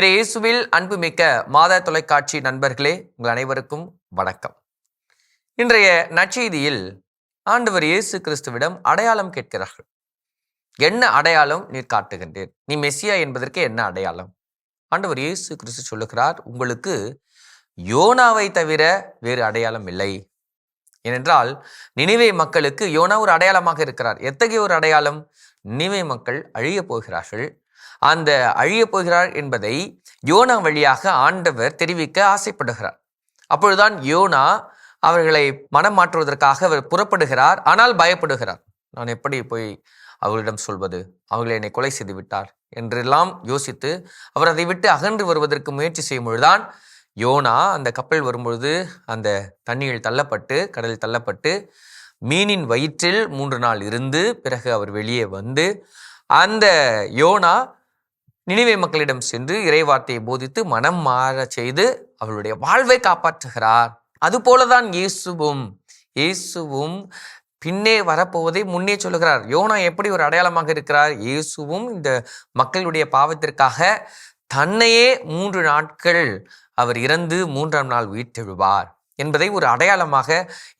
திரு இயேசுவில் அன்புமிக்க மாத தொலைக்காட்சி நண்பர்களே உங்கள் அனைவருக்கும் வணக்கம். இன்றைய நற்செய்தியில் ஆண்டவர் இயேசு கிறிஸ்துவிடம் அடையாளம் கேட்கிறார்கள். என்ன அடையாளம் நீர் காட்டுகின்றேன் நீ மெஸ்ஸியா என்பதற்கு என்ன அடையாளம்? ஆண்டவர் இயேசு கிறிஸ்து சொல்லுகிறார் உங்களுக்கு யோனாவை தவிர வேறு அடையாளம் இல்லை. ஏனென்றால் நினைவே மக்களுக்கு யோனா ஒரு அடையாளமாக இருக்கிறார். எத்தகைய ஒரு அடையாளம்? நினைவே மக்கள் அழியப் போகிறார்கள். அந்த அழியப் போகிறார் என்பதை யோனா வழியாக ஆண்டவர் தெரிவிக்க ஆசைப்படுகிறார். அப்பொழுதுதான் யோனா அவர்களை மனம் மாற்றுவதற்காக அவர் புறப்படுகிறார் ஆனால் பயப்படுகிறார். நான் எப்படி போய் அவர்களிடம் சொல்வது? அவர்கள் என்னை கொலை செய்து விட்டார் என்றெல்லாம் யோசித்து அவர் அதை விட்டு அகன்று வருவதற்கு முயற்சி செய்யும் பொழுதுதான் யோனா அந்த கப்பல் வரும்பொழுது அந்த தண்ணியில் தள்ளப்பட்டு கடலில் தள்ளப்பட்டு மீனின் வயிற்றில் மூன்று நாள் இருந்து பிறகு அவர் வெளியே வந்து அந்த யோனா நினைவே மக்களிடம் சென்று இறைவார்த்தையை போதித்து மனம் மாற செய்து அவளுடைய வாழ்வை காப்பாற்றுகிறார். அதுபோலதான் இயேசுவும் இயேசுவும் பின்னே வரப்போவதை முன்னே சொல்லுகிறார். யோனா எப்படி ஒரு அடையாளமாக இருக்கிறார்? இயேசுவும் இந்த மக்களுடைய பாவத்திற்காக தன்னையே மூன்று நாட்கள் அவர் இறந்து மூன்றாம் நாள் உயிர்த்தெழுவார் என்பதை ஒரு அடையாளமாக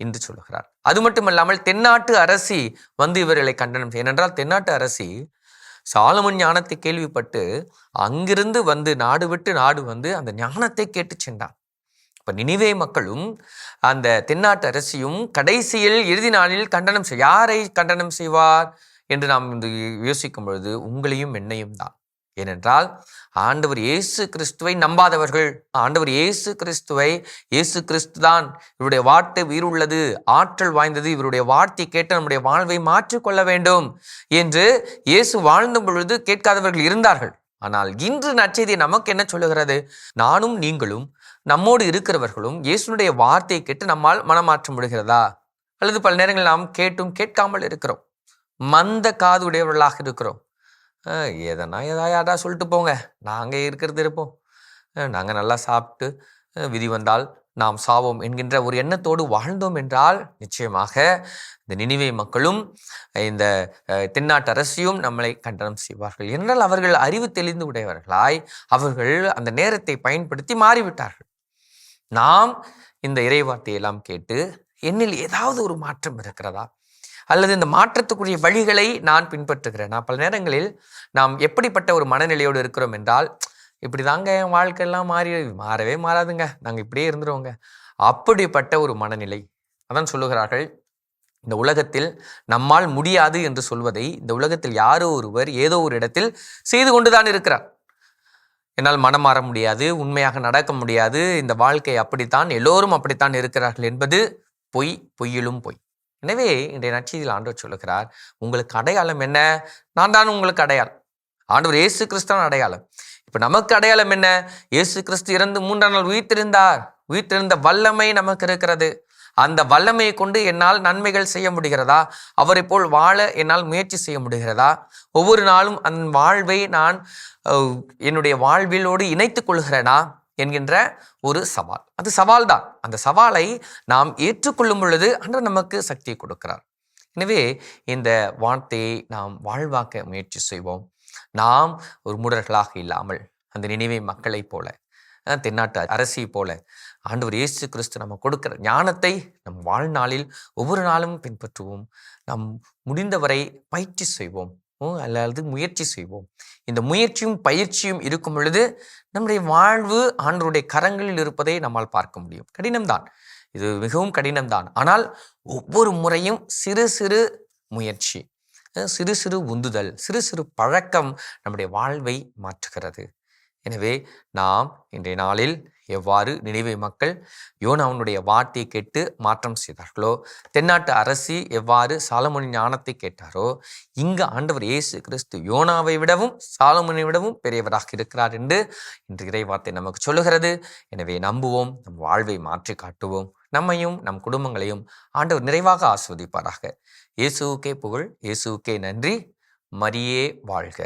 இன்று சொல்லுகிறார். அது மட்டுமல்லாமல் தென்னாட்டு அரசி வந்து இவர்களை கண்டனம் ஏனென்றால் தென்னாட்டு அரசி சாலமன் ஞானத்தை கேள்விப்பட்டு அங்கிருந்து வந்து நாடு விட்டு நாடு வந்து அந்த ஞானத்தை கேட்டு சென்றான். இப்போ நினைவே மக்களும் அந்த தென்னாட்டு அரசியும் கடைசியில் இறுதி நாளில் கண்டனம் செய் யாரை கண்டனம் செய்வார்? என்று நாம் இன்று யோசிக்கும் பொழுது உங்களையும் என்னையும் தான். ஏனென்றால் ஆண்டவர் இயேசு கிறிஸ்துவை நம்பாதவர்கள். ஆண்டவர் இயேசு கிறிஸ்துவை இயேசு கிறிஸ்து தான் இவருடைய வார்த்தை உயிருள்ளது ஆற்றல் வாய்ந்தது இவருடைய வார்த்தை கேட்டு நம்முடைய வாழ்வை மாற்றிக்கொள்ள வேண்டும் என்று இயேசு வாழ்ந்த பொழுது கேட்காதவர்கள் இருந்தார்கள். ஆனால் இன்று நற்செய்தி நமக்கு என்ன சொல்லுகிறது? நானும் நீங்களும் நம்மோடு இருக்கிறவர்களும் இயேசுனுடைய வார்த்தையை கேட்டு நம்மால் மனமாற்றம் முடிகிறதா அல்லது பல நேரங்களில் நாம் கேட்டும் கேட்காமல் இருக்கிறோம். மந்த காது உடையவர்களாக இருக்கிறோம். எதனா ஏதா சொல்லிட்டு போங்க. நாங்கள் இருக்கிறது இருப்போம். நாங்கள் நல்லா சாப்பிட்டு விதி வந்தால் நாம் சாவோம் என்கின்ற ஒரு எண்ணத்தோடு வாழ்ந்தோம் என்றால் நிச்சயமாக இந்த நினைவை மக்களும் இந்த தென்னாட்டு அரசியும் நம்மளை கண்டனம் செய்வார்கள். என்றால் அவர்கள் அறிவு தெளிந்து உடையவர்களாய் அவர்கள் அந்த நேரத்தை பயன்படுத்தி மாறிவிட்டார்கள். நாம் இந்த இறைவார்த்தையெல்லாம் கேட்டு என்னில் ஏதாவது ஒரு மாற்றம் இருக்கிறதா? அல்லது இந்த மாற்றத்துக்குரிய வழிகளை நான் பின்பற்றுகிறேன். நான் பல நேரங்களில் நாம் எப்படிப்பட்ட ஒரு மனநிலையோடு இருக்கிறோம் என்றால் இப்படி தாங்க என் வாழ்க்கையெல்லாம் மாறி மாறவே மாறாதுங்க. நாங்கள் இப்படியே இருந்துருவோங்க. அப்படிப்பட்ட ஒரு மனநிலை. அதான் சொல்லுகிறார்கள் இந்த உலகத்தில் நம்மால் முடியாது என்று சொல்வதை இந்த உலகத்தில் யாரோ ஒருவர் ஏதோ ஒரு இடத்தில் செய்து கொண்டுதான் இருக்கிறார். என்னால் மனம் மாற முடியாது உண்மையாக நடக்க முடியாது. இந்த வாழ்க்கை அப்படித்தான் எல்லோரும் அப்படித்தான் இருக்கிறார்கள் என்பது பொய் பொய்யிலும் பொய். எனவே இன்றைய நற்செய்தியில் ஆண்டவர் சொல்லுகிறார் உங்களுக்கு அடையாளம் என்ன? நான் தான் உங்களுக்கு அடையாளம். ஆண்டவர் இயேசு கிறிஸ்தான் அடையாளம். இப்போ நமக்கு அடையாளம் என்ன? இயேசு கிறிஸ்து இறந்து மூன்றாம் நாள் உயிர்த்திருந்தார் உயிர்த்திருந்த வல்லமை நமக்கு இருக்கிறது. அந்த வல்லமையை கொண்டு என்னால் நன்மைகள் செய்ய முடிகிறதா? அவரை போல் வாழ என்னால் முயற்சி செய்ய முடிகிறதா? ஒவ்வொரு நாளும் அந்த வாழ்வை நான் என்னுடைய வாழ்விலோடு இணைத்து கொள்கிறேனா? என்கின்ற ஒரு சவால். அது சவால் தான் அந்த சவாலை நாம் ஏற்றுக்கொள்ளும் பொழுது அன்று நமக்கு சக்தியை கொடுக்கிறார். எனவே இந்த வார்த்தையை நாம் வாழ்வாக்க முயற்சி செய்வோம். நாம் ஒரு மூடர்களாக இல்லாமல் அந்த நினைவை மக்களைப் போல தென்னாட்டு அரசியை போல ஆண்டவர் இயேசு கிறிஸ்து நம்ம கொடுக்கிற ஞானத்தை நம் வாழ்நாளில் ஒவ்வொரு நாளும் பின்பற்றுவோம். நாம் முடிந்தவரை பயிற்சி செய்வோம். அல்லது முயற்சி செய்வோம். இந்த முயற்சியும் பயிற்சியும் இருக்கும் பொழுது நம்முடைய வாழ்வு ஆண்டவருடைய கரங்களில் இருப்பதை நம்மால் பார்க்க முடியும். கடினம்தான். இது மிகவும் கடினம்தான். ஆனால் ஒவ்வொரு முறையும் சிறு சிறு முயற்சி சிறு சிறு உந்துதல் சிறு சிறு பழக்கம் நம்முடைய வாழ்வை மாற்றுகிறது. எனவே நாம் இன்றைய நாளில் எவ்வாறு நினைவை மக்கள் யோனாவுடைய வார்த்தையை கேட்டு மாற்றம் செய்தார்களோ? தென்னாட்டு அரசி எவ்வாறு சாலமணி ஞானத்தை கேட்டாரோ? இங்கு ஆண்டவர் இயேசு கிறிஸ்து யோனாவை விடவும் சாலமோனை விடவும் பெரியவராக இருக்கிறார் என்று இன்று இறைவார்த்தை நமக்கு சொல்லுகிறது. எனவே நம்புவோம் நம் வாழ்வை மாற்றி காட்டுவோம். நம்மையும் நம் குடும்பங்களையும் ஆண்டவர் நிறைவாக ஆஸ்வதிப்பாராக. இயேசுவுக்கே புகழ் இயேசுவுக்கே நன்றி. மரியே வாழ்க.